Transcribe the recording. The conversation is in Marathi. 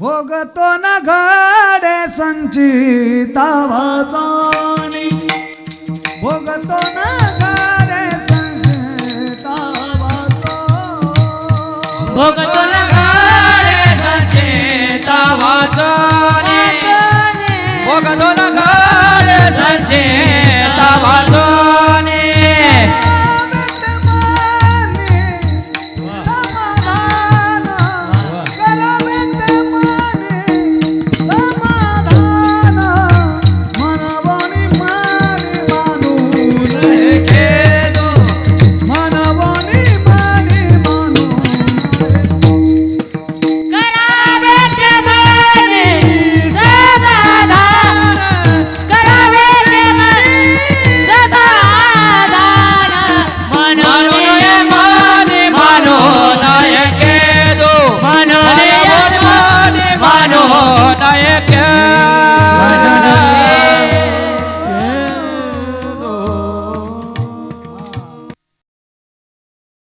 भोगतो न घडे संचिता वाचानी भोगतो न घडे संचिता वाचानी भोगतो न घडे संचेता वाचने भोगतो न घडे संचेता নায়ক